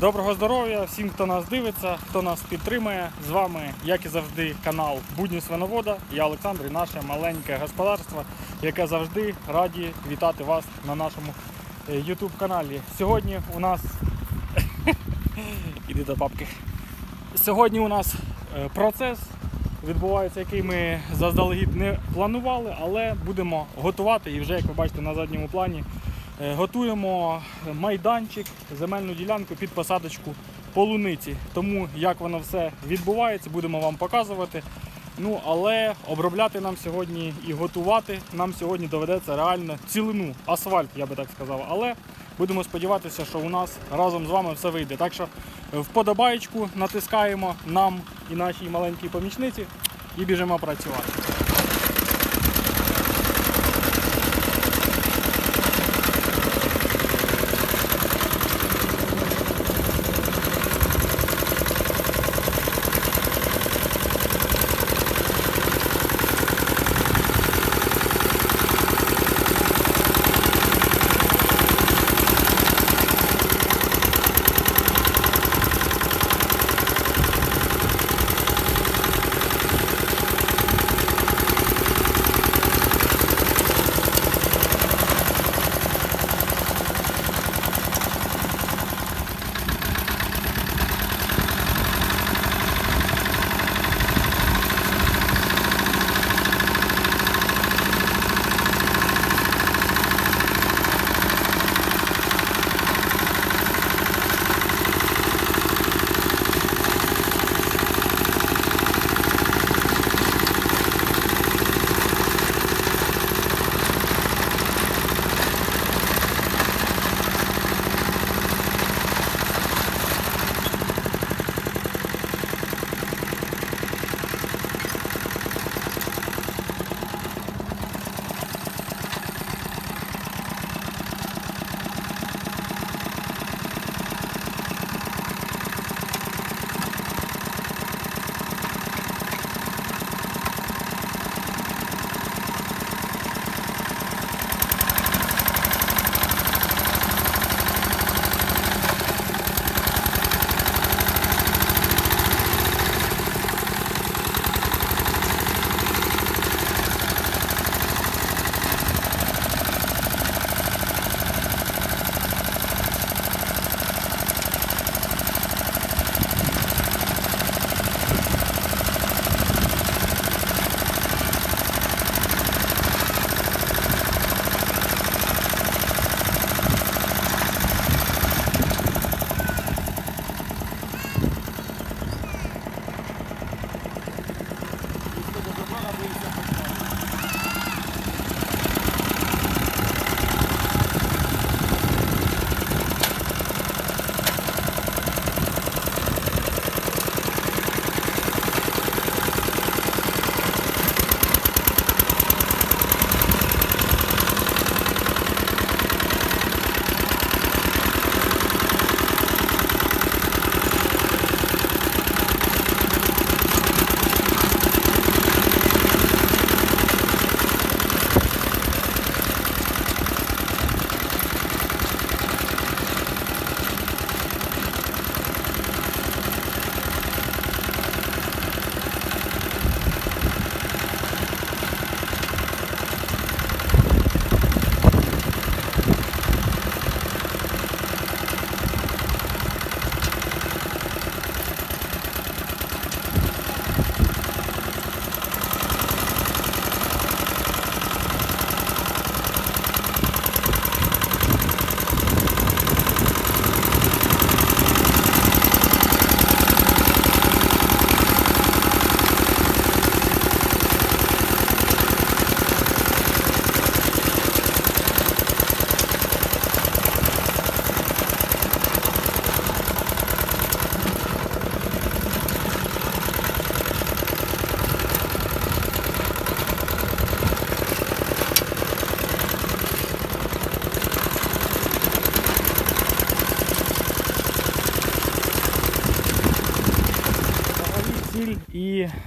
Доброго здоров'я всім, хто нас дивиться, хто нас підтримує. З вами, як і завжди, канал Будні Свиновода. Я Олександр і наше маленьке господарство, яке завжди раді вітати вас на нашому е, YouTube каналі. Сьогодні у нас іди до папки. Сьогодні у нас е, процес відбувається, який ми заздалегідь не планували, але будемо готувати. І вже, як ви бачите, на задньому плані Готуємо майданчик, земельну ділянку під посадочку полуниці. Тому як воно все відбувається, будемо вам показувати. Ну, але обробляти нам сьогодні і готувати нам сьогодні доведеться реально цілину, асфальт, я би так сказав. Але будемо сподіватися, що у нас разом з вами все вийде. Так що е, вподобаєчку натискаємо нам і нашій маленькій помічниці і біжимо працювати.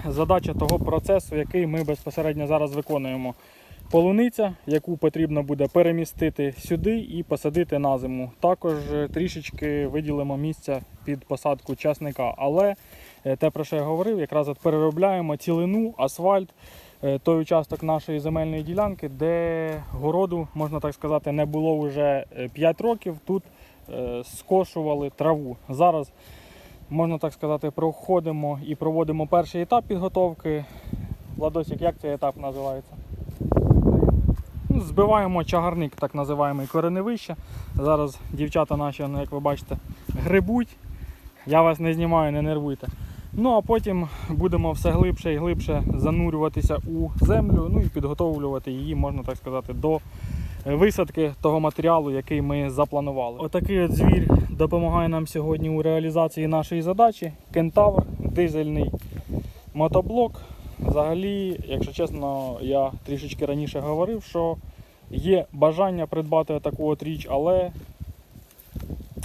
Задача того процесу, який ми безпосередньо зараз виконуємо. полуниця, яку потрібно буде перемістити сюди і посадити на зиму. Також е, трішечки виділимо місця під посадку часника. Але е, те, про що я говорив, якраз от переробляємо цілину, асфальт, е, той участок нашої земельної ділянки, де городу, можна так сказати, не було вже 5 років. Тут скошували траву. Зараз, можна так сказати, проходимо і проводимо перший етап підготовки. Владосик, як цей етап називається? Ну, збиваємо чагарник, так називаємо кореневище. Зараз дівчата наші, ну, як ви бачите, грибуть. Я вас не знімаю, не нервуйте. Ну а потім будемо все глибше і глибше занурюватися у землю, ну і підготовлювати її, можна так сказати, до висадки того матеріалу, який ми запланували. Отакий от звір допомагає нам сьогодні у реалізації нашої задачі. Кентавр, дизельний мотоблок. Взагалі, якщо чесно, я трішечки раніше говорив, що є бажання придбати таку от річ, але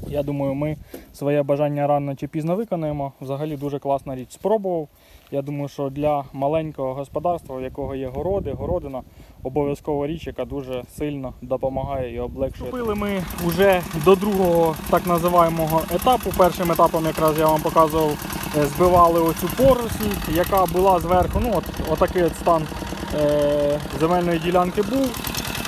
я думаю, ми своє бажання рано чи пізно виконаємо. Взагалі дуже класна річ. Спробував. Я думаю, що для маленького господарства, у якого є городи, городина, обов'язкова річ, яка дуже сильно допомагає і облегшує. Купили ми вже до другого так називаємого етапу. Першим етапом якраз я вам показував, е, збивали оцю поросль, яка була зверху. Ну, от, отакий от стан е, земельної ділянки був.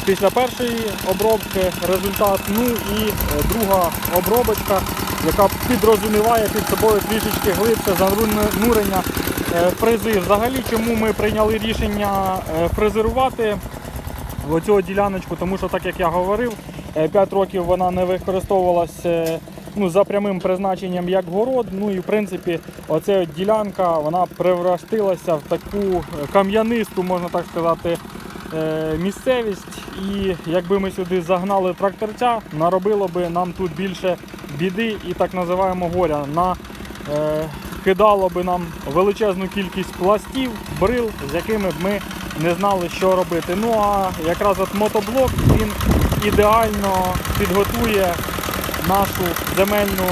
Після першої обробки результат, ну і е, друга обробочка, яка підрозуміває під собою трішечки глибше занурення е, фрези. Взагалі, чому ми прийняли рішення е, фрезерувати оцю діляночку, тому що, так як я говорив, 5 років вона не використовувалася ну, за прямим призначенням як город. Ну і в принципі оця ділянка вона превратилася в таку кам'янисту, можна так сказати, е, місцевість. І якби ми сюди загнали тракторця, наробило би нам тут більше біди і так називаємо горя. На, е, кидало би нам величезну кількість пластів, брил, з якими б ми не знали, що робити. Ну а якраз от мотоблок він ідеально підготує нашу земельну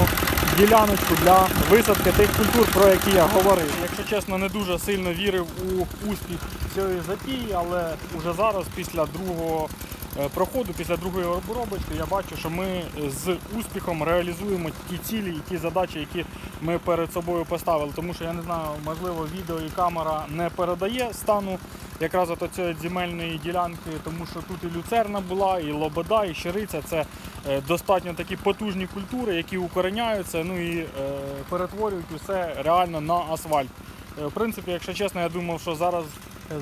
діляночку для висадки тих культур, про які я говорив. Якщо чесно, не дуже сильно вірив у успіх цієї затії, але вже зараз, після другого е, проходу, після другої обробочки, я бачу, що ми з успіхом реалізуємо ті цілі і ті задачі, які ми перед собою поставили. Тому що я не знаю, можливо, відео і камера не передає стану якраз от цієї земельної ділянки, тому що тут і люцерна була, і лобода, і щириця. Це достатньо такі потужні культури, які укореняються, ну і е, перетворюють усе реально на асфальт. Е, В принципі, якщо чесно, я думав, що зараз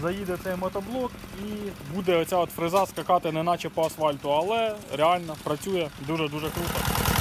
заїде цей мотоблок і буде оця от фреза скакати не наче по асфальту, але реально працює дуже-дуже круто.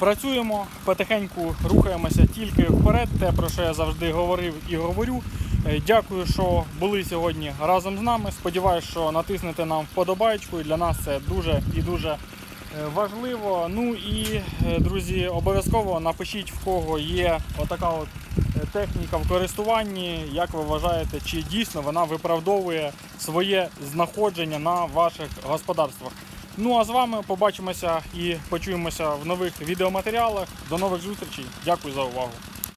Працюємо, потихеньку рухаємося тільки вперед, те, про що я завжди говорив і говорю. Е, Дякую, що були сьогодні разом з нами. Сподіваюсь, що натиснете нам вподобайку. Для нас це дуже і дуже е, важливо. Ну і, е, друзі, обов'язково напишіть, в кого є отака от техніка в користуванні. Як ви вважаєте, чи дійсно вона виправдовує своє знаходження на ваших господарствах? Ну а з вами побачимося і почуємося в нових відеоматеріалах. До нових зустрічей. Дякую за увагу.